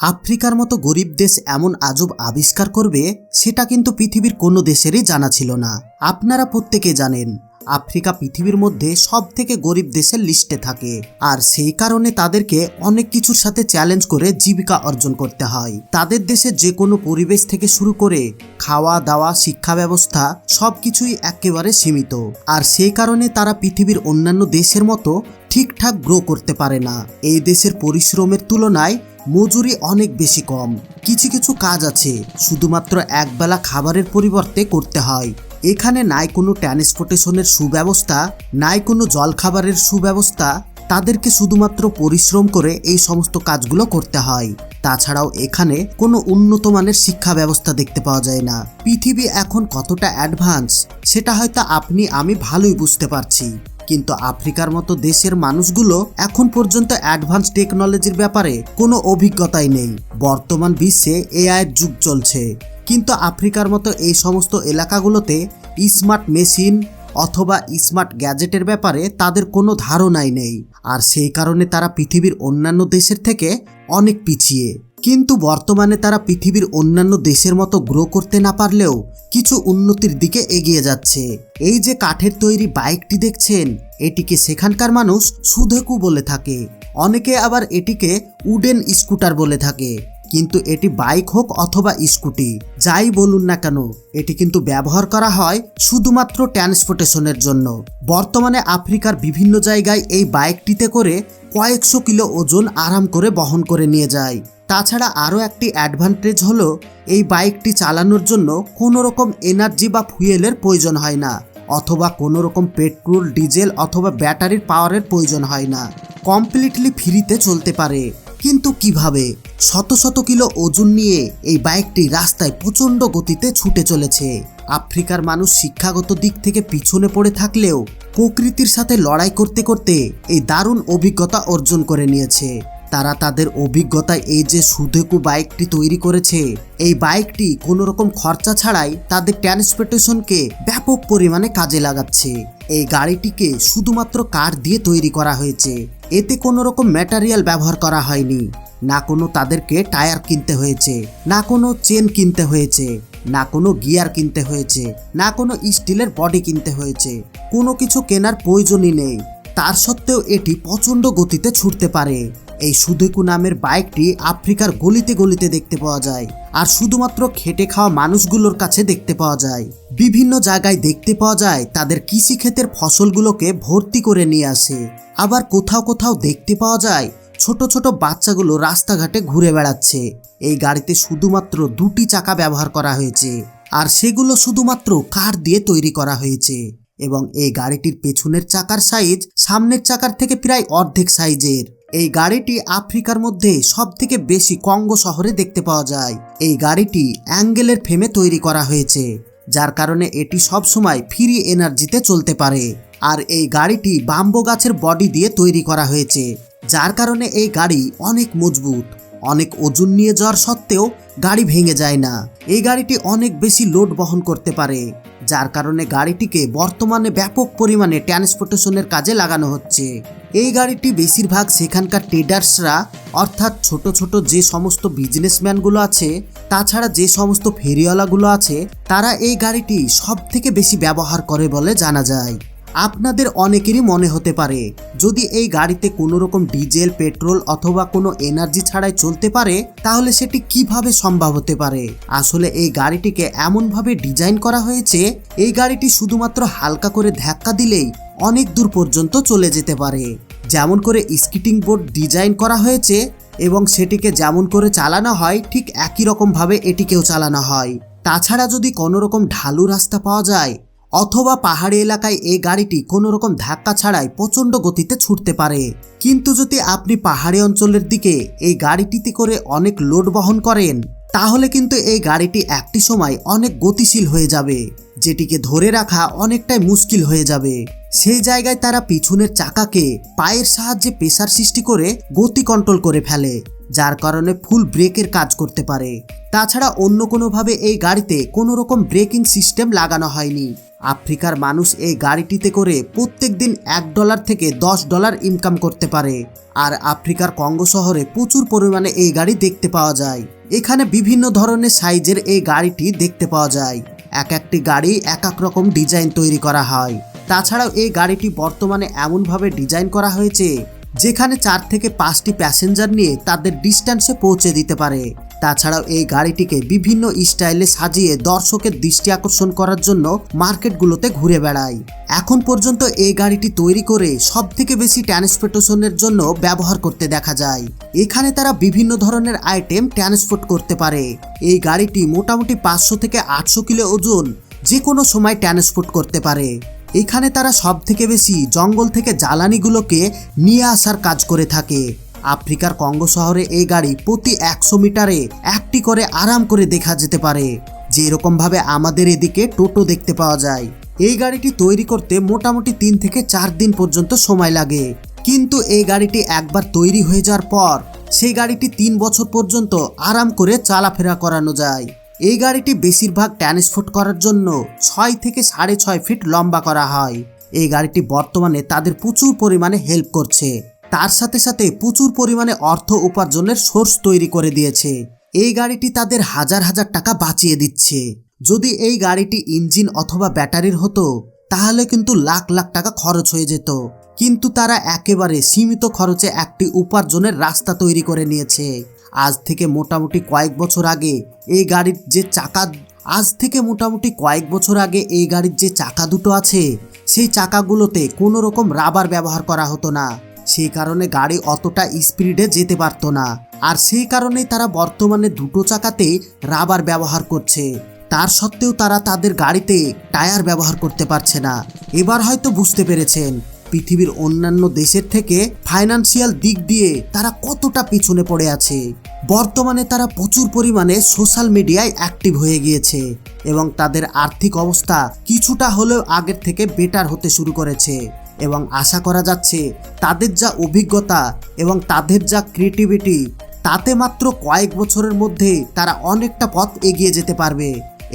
আফ্রিকার মতো গরিব দেশ এমন আজব আবিষ্কার করবে, সেটা কিন্তু পৃথিবীর কোনো দেশেরই জানা ছিল না। আপনারা প্রত্যেকে জানেন, আফ্রিকা পৃথিবীর মধ্যে সব থেকে গরিব দেশের লিস্টে থাকে। আর সেই কারণে তাদেরকে অনেক কিছুর সাথে চ্যালেঞ্জ করে জীবিকা অর্জন করতে হয়। তাদের দেশে যে কোনো পরিবেশ থেকে শুরু করে খাওয়া, দাওয়া, শিক্ষা ব্যবস্থা সব কিছুই একেবারে সীমিত। আর সেই কারণে তারা পৃথিবীর অন্যান্য দেশের মতো ঠিকঠাক গ্রো করতে পারে না। এই দেশের পরিশ্রমের তুলনায় মজুরি অনেক বেশি কম। কিছু কিছু কাজ আছে, শুধুমাত্র একবেলা খাবারের পরিবর্তে করতে হয়। এখানে নাই কোনো ট্রান্সপোর্টেশনের সুব্যবস্থা, নাই কোনো জলখাবারের সুব্যবস্থা। তাদেরকে শুধুমাত্র পরিশ্রম করে এই সমস্ত কাজগুলো করতে হয়। তাছাড়াও এখানে কোনো উন্নত মানের শিক্ষা ব্যবস্থা দেখতে পাওয়া যায় না। পৃথিবী এখন কতটা অ্যাডভান্স, সেটা হয়তো আপনি, আমি ভালোই বুঝতে পারছি। কিন্তু আফ্রিকার মতো দেশের মানুষগুলো এখন পর্যন্ত অ্যাডভান্স টেকনোলজির ব্যাপারে কোনো অভিজ্ঞতাই নেই। বর্তমান বিশ্বে এআইয়ের যুগ চলছে। কিন্তু আফ্রিকার মতো এই সমস্ত এলাকাগুলোতে স্মার্ট মেশিন অথবা স্মার্ট গ্যাজেটের ব্যাপারে তাদের কোনো ধারণাই নেই। আর সেই কারণে তারা পৃথিবীর অন্যান্য দেশের থেকে অনেক পিছিয়ে। কিন্তু বর্তমানে তারা পৃথিবীর অন্যান্য দেশের মতো গ্রো করতে না পারলেও কিছু উন্নতির দিকে এগিয়ে যাচ্ছে। এই যে কাঠের তৈরি বাইকটি দেখছেন, এটিকে সেখানকার মানুষ সুধেকু বলে থাকে। অনেকে আবার এটিকে উডেন স্কুটার বলে থাকে। কিন্তু এটি বাইক হোক অথবা স্কুটি, যাই বলুন না কেন, এটি কিন্তু ব্যবহার করা হয় শুধুমাত্র ট্রান্সপোর্টেশনের জন্য। বর্তমানে আফ্রিকার বিভিন্ন জায়গায় এই বাইকটিতে করে কয়েকশো কিলো ওজন আরাম করে বহন করে নিয়ে যায়। তাছাড়া আরও একটি অ্যাডভান্টেজ হলো, এই বাইকটি চালানোর জন্য কোনো রকম এনার্জি বা ফুয়েলের প্রয়োজন হয় না, অথবা কোনো রকম পেট্রোল, ডিজেল অথবা ব্যাটারির পাওয়ারের প্রয়োজন হয় না। কমপ্লিটলি ফ্রিতে চলতে পারে। কিন্তু কীভাবে? শত শত কিলো ওজন নিয়ে এই বাইকটি রাস্তায় প্রচণ্ড গতিতে ছুটে চলেছে। আফ্রিকার মানুষ শিক্ষাগত দিক থেকে পিছনে পড়ে থাকলেও প্রকৃতির সাথে লড়াই করতে করতে এই দারুণ অভিজ্ঞতা অর্জন করে নিয়েছে। তারা তাদের অভিজ্ঞতায় এই যে সুধেকু বাইকটি তৈরি করেছে, এই বাইকটি কোনো রকম খরচা ছাড়াই তাদের ট্রান্সপোর্টেশনকে ব্যাপক পরিমাণে কাজে লাগাচ্ছে। এই গাড়িটিকে শুধুমাত্র কাঠ দিয়ে তৈরি করা হয়েছে, এতে কোনো রকম ম্যাটারিয়াল ব্যবহার করা হয়নি। না কোনো তাদেরকে টায়ার কিনতে হয়েছে, না কোনো চেন কিনতে হয়েছে, না কোনো গিয়ার কিনতে হয়েছে, না কোনো স্টিলের বডি কিনতে হয়েছে, কোনো কিছু কেনার প্রয়োজনই নেই। তার সত্ত্বেও এটি প্রচণ্ড গতিতে ছুটতে পারে। এই সুদেকু নামের বাইকটি আফ্রিকার গলিতে গলিতে দেখতে পাওয়া যায়, আর শুধুমাত্র খেটে খাওয়া মানুষগুলোর কাছে দেখতে পাওয়া যায়। বিভিন্ন জায়গায় দেখতে পাওয়া যায় তাদের কৃষিক্ষেতের ফসলগুলোকে ভর্তি করে নিয়ে আসে। আবার কোথাও কোথাও দেখতে পাওয়া যায় ছোট ছোট বাচ্চাগুলো রাস্তাঘাটে ঘুরে বেড়াচ্ছে। এই গাড়িতে শুধুমাত্র দুটি চাকা ব্যবহার করা হয়েছে, আর সেগুলো শুধুমাত্র কাঠ দিয়ে তৈরি করা হয়েছে। এবং এই গাড়িটির পেছনের চাকার সাইজ সামনের চাকার থেকে প্রায় অর্ধেক সাইজের। এই গাড়িটি আফ্রিকার মধ্যে সব থেকে বেশি কঙ্গো শহরে দেখতে পাওয়া যায়। এই গাড়িটি অ্যাঙ্গেলের ফ্রেমে তৈরি করা হয়েছে, যার কারণে এটি সবসময় ফ্রি এনার্জিতে চলতে পারে। আর এই গাড়িটি বাম্বো গাছের বডি দিয়ে তৈরি করা হয়েছে, যার কারণে এই গাড়ি অনেক মজবুত। অনেক ওজন নিয়ে যাওয়ার সত্ত্বেও গাড়ি ভেঙে যায় না। এই গাড়িটি অনেক বেশি লোড বহন করতে পারে, যার কারণে গাড়িটিকে বর্তমানে ব্যাপক পরিমাণে ট্রান্সপোর্টেশনের কাজে লাগানো হচ্ছে। এই গাড়িটি বেশিরভাগ সেখানকার ট্রেডার্সরা, অর্থাৎ ছোট ছোট যে সমস্ত বিজনেসম্যানগুলো আছে, তাছাড়া যে সমস্ত ফেরিওয়ালাগুলো আছে, তারা এই গাড়িটি সব থেকে বেশি ব্যবহার করে বলে জানা যায়। আপনাদের অনেকেরই মনে হতে পারে, যদি এই গাড়িতে কোনো রকম ডিজেল, পেট্রোল অথবা কোনো এনার্জি ছাড়াই চলতে পারে, তাহলে সেটি কীভাবে সম্ভব হতে পারে? আসলে এই গাড়িটিকে এমনভাবে ডিজাইন করা হয়েছে, এই গাড়িটি শুধুমাত্র হালকা করে ধাক্কা দিলেই অনেক দূর পর্যন্ত চলে যেতে পারে। যেমন করে স্কিটিং বোর্ড ডিজাইন করা হয়েছে এবং সেটিকে যেমন করে চালানো হয়, ঠিক একই রকমভাবে এটিকেও চালানো হয়। তাছাড়া যদি কোনো রকম ঢালু রাস্তা পাওয়া যায় অথবা পাহাড়ি এলাকায় এই গাড়িটি কোনো রকম ধাক্কা ছাড়াই প্রচণ্ড গতিতে ছুটতে পারে। কিন্তু যদি আপনি পাহাড়ি অঞ্চলের দিকে এই গাড়িটিতে করে অনেক লোড বহন করেন, তাহলে কিন্তু এই গাড়িটি একটি সময় অনেক গতিশীল হয়ে যাবে, যেটিকে ধরে রাখা অনেকটাই মুশকিল হয়ে যাবে। সেই জায়গায় তারা পিছনের চাকাকে পায়ের সাহায্যে প্রেসার সৃষ্টি করে গতি কন্ট্রোল করে ফেলে, যার কারণে ফুল ব্রেকের কাজ করতে পারে। তাছাড়া অন্য কোনোভাবে এই গাড়িতে কোনো রকম ব্রেকিং সিস্টেম লাগানো হয়নি। আফ্রিকার মানুষ এই গাড়িটিতে করে প্রত্যেক দিন এক ডলার থেকে দশ ডলার ইনকাম করতে পারে। আর আফ্রিকার কঙ্গো শহরে প্রচুর পরিমাণে এই গাড়ি দেখতে পাওয়া যায়। এখানে বিভিন্ন ধরনের সাইজের এই গাড়িটি দেখতে পাওয়া যায়। এক একটি গাড়ি এক এক রকম ডিজাইন তৈরি করা হয়। তাছাড়াও এই গাড়িটি বর্তমানে এমনভাবে ডিজাইন করা হয়েছে, যেখানে চার থেকে পাঁচটি প্যাসেঞ্জার নিয়ে তাদের ডিস্ট্যান্সে পৌঁছে দিতে পারে। তাছাড়াও এই গাড়িটিকে বিভিন্ন স্টাইলে সাজিয়ে দর্শকের দৃষ্টি আকর্ষণ করার জন্য মার্কেটগুলোতে ঘুরে বেড়ায়। এখন পর্যন্ত এই গাড়িটি তৈরি করে সব থেকে বেশি ট্রান্সপোর্টেশনের জন্য ব্যবহার করতে দেখা যায়। এখানে তারা বিভিন্ন ধরনের আইটেম ট্রান্সপোর্ট করতে পারে। এই গাড়িটি মোটামুটি পাঁচশো থেকে আটশো কিলো ওজন যে কোনো সময় ট্রান্সপোর্ট করতে পারে। এখানে তারা সব থেকে বেশি জঙ্গল থেকে জ্বালানিগুলোকে নিয়ে আসার কাজ করে থাকে। আফ্রিকার কঙ্গো শহরে এই গাড়ি প্রতি একশো মিটারে একটি করে আরাম করে দেখা যেতে পারে। যে ভাবে আমাদের এদিকে টোটো দেখতে পাওয়া যায়। এই গাড়িটি তৈরি করতে মোটামুটি তিন থেকে চার দিন পর্যন্ত সময় লাগে। কিন্তু এই গাড়িটি একবার তৈরি হয়ে যাওয়ার পর, সেই গাড়িটি তিন বছর পর্যন্ত আরাম করে চালাফেরা করানো যায়। এই গাড়িটি বেশিরভাগ ট্রান্সপোর্ট করার জন্য ছয় থেকে সাড়ে ছয় ফিট লম্বা করা হয়। এই গাড়িটি বর্তমানে তাদের প্রচুর পরিমাণে হেল্প করছে। তার সাথে সাথে প্রচুর পরিমাণে অর্থ উপার্জনের সোর্স তৈরি করে দিয়েছে। এই গাড়িটি তাদের হাজার হাজার টাকা বাঁচিয়ে দিচ্ছে। যদি এই গাড়িটি ইঞ্জিন অথবা ব্যাটারির হতো, তাহলে কিন্তু লাখ লাখ টাকা খরচ হয়ে যেত। কিন্তু তারা একেবারে সীমিত খরচে একটি উপার্জনের রাস্তা তৈরি করে নিয়েছে। আজ থেকে মোটামুটি কয়েক বছর আগে এই গাড়ির যে চাকা, আজ থেকে মোটামুটি কয়েক বছর আগে এই গাড়ির যে চাকা দুটো আছে, সেই চাকাগুলোতে কোনো রকম রাবার ব্যবহার করা হতো না। সেই কারণে গাড়ি অতটা স্পিডে যেতে পারতো না। আর সেই কারণেই তারা বর্তমানে দুটো চাকাতে রাবার ব্যবহার করছে। তার সত্ত্বেও তারা তাদের গাড়িতে টায়ার ব্যবহার করতে পারছে না। এবার হয়তো বুঝতে পেরেছেন, পৃথিবীর অন্যান্য দেশের থেকে ফাইনান্সিয়াল দিক দিয়ে তারা কতটা পিছনে পড়ে আছে। বর্তমানে তারা প্রচুর পরিমাণে সোশ্যাল মিডিয়ায় অ্যাক্টিভ হয়ে গিয়েছে এবং তাদের আর্থিক অবস্থা কিছুটা হলেও আগের থেকে বেটার হতে শুরু করেছে। এবং আশা করা যাচ্ছে তাদের যা অভিজ্ঞতা এবং তাদের যা ক্রিয়েটিভিটি তাতে মাত্র কয়েক বছরের মধ্যে তারা অনেকটা পথ এগিয়ে যেতে পারবে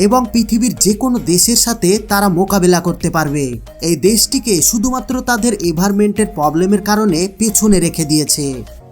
এবং পৃথিবীর যে কোনো দেশের সাথে তারা মোকাবেলা করতে পারবে। এই দেশটিকে শুধুমাত্র তাদের এনভায়রনমেন্টের প্রবলেমের কারণে পেছনে রেখে দিয়েছে।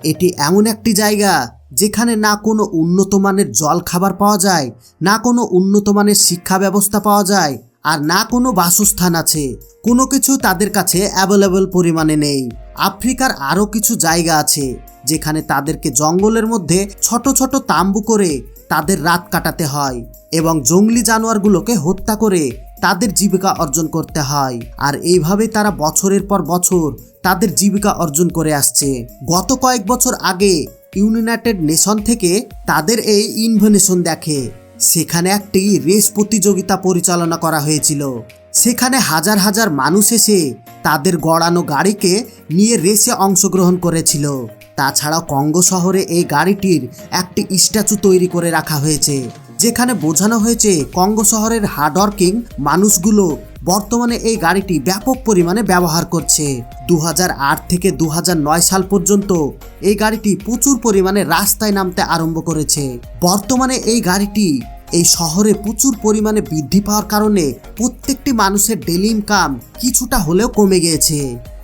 এটি এমন একটি জায়গা যেখানে না কোনো উন্নত মানের জল খাবার পাওয়া যায়, না কোনো উন্নত মানের শিক্ষা ব্যবস্থা পাওয়া যায় আর না কোনো বাসস্থান আছে। কোনো কিছু তাদের কাছে অ্যাভেলেবল পরিমাণে নেই। আফ্রিকার আরও কিছু জায়গা আছে, যেখানে তাদেরকে জঙ্গলের মধ্যে ছোট ছোট তাম্বু করে তাদের রাত কাটাতে হয় এবং জঙ্গলি জানোয়ারগুলোকে হত্যা করে তাদের জীবিকা অর্জন করতে হয়। আর এইভাবে তারা বছরের পর বছর তাদের জীবিকা অর্জন করে আসছে। গত কয়েক বছর আগে ইউনাইটেড নেশন থেকে তাদের এই ইনভেনশন দেখে। সেখানে একটি রেস প্রতিযোগিতা পরিচালনা করা হয়েছিল। সেখানে হাজার হাজার মানুষ এসে তাদের গড়ানো গাড়িকে নিয়ে রেসে অংশগ্রহণ করেছিল। তাছাড়াও কঙ্গো শহরে এই গাড়িটির একটি স্ট্যাচু তৈরি করে রাখা হয়েছে, যেখানে বোঝানো হয়েছে কঙ্গো শহরের হার্ডওয়ার্কিং মানুষগুলো বর্তমানে এই গাড়িটি ব্যাপক পরিমাণে ব্যবহার করছে। দু হাজার আট থেকে দু হাজার নয় সাল পর্যন্ত এই গাড়িটি প্রচুর পরিমাণে রাস্তায় নামতে আরম্ভ করেছে। বর্তমানে এই গাড়িটি এই শহরে প্রচুর পরিমাণে বৃদ্ধি পাওয়ার কারণে প্রত্যেকটি মানুষের ডেলি ইনকাম কিছুটা হলেও কমে গিয়েছে।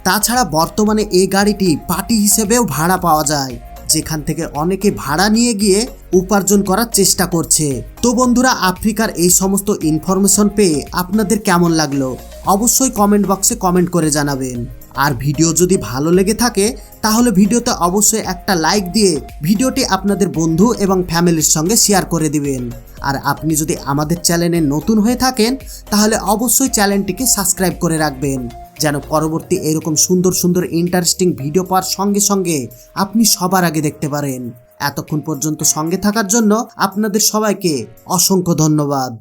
তাছাড়া বর্তমানে এই গাড়িটি পার্টি হিসেবেও ভাড়া পাওয়া যায়, যেখান থেকে অনেকে ভাড়া নিয়ে গিয়ে উপার্জন করার চেষ্টা করছে। তো বন্ধুরা, আফ্রিকার এই সমস্ত ইনফরমেশন পেয়ে আপনাদের কেমন লাগল? অবশ্যই কমেন্ট বক্সে কমেন্ট করে জানাবেন। আর ভিডিও যদি ভালো লেগে থাকে, তাহলে ভিডিওতে অবশ্যই একটা লাইক দিয়ে ভিডিওটি আপনাদের বন্ধু এবং ফ্যামিলির সঙ্গে শেয়ার করে দিবেন। আর আপনি যদি আমাদের চ্যানেলে নতুন হয়ে থাকেন, তাহলে অবশ্যই চ্যানেলটিকে সাবস্ক্রাইব করে রাখবেন। যেন পরবর্তী এরকম সুন্দর সুন্দর ইন্টারেস্টিং ভিডিও পাওয়ার সঙ্গে সঙ্গে আপনি সবার আগে দেখতে পারেন। এতক্ষণ পর্যন্ত সঙ্গে থাকার জন্য আপনাদের সবাইকে অসংখ্য ধন্যবাদ।